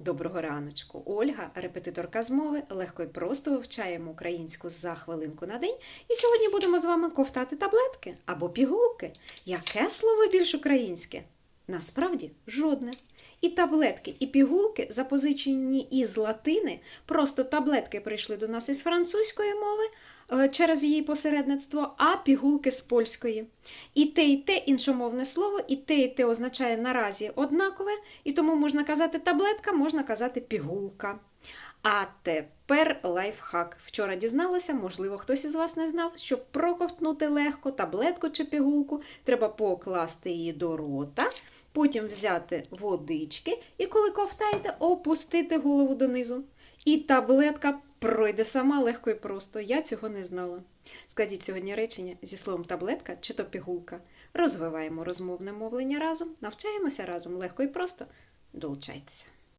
Доброго раночку. Ольга, репетиторка з мови, легко і просто вивчаємо українську за хвилинку на день. І сьогодні будемо з вами ковтати таблетки або пігулки. Яке слово більш українське? Насправді жодне. І таблетки, і пігулки запозичені із латини. Просто таблетки прийшли до нас із французької мови е, через її посередництво, а пігулки з польської. І те, і те іншомовне слово, і те, і те означає наразі однакове, і тому можна казати таблетка, можна казати пігулка. А тепер лайфхак. Вчора дізналася, можливо, хтось із вас не знав, щоб проковтнути легко таблетку чи пігулку, треба покласти її до рота, потім взяти водички і коли ковтаєте, опустити голову донизу. І таблетка пройде сама легко і просто. Я цього не знала. Складіть сьогодні речення зі словом таблетка чи то пігулка. Розвиваємо розмовне мовлення разом, навчаємося разом легко і просто. Долучайтеся.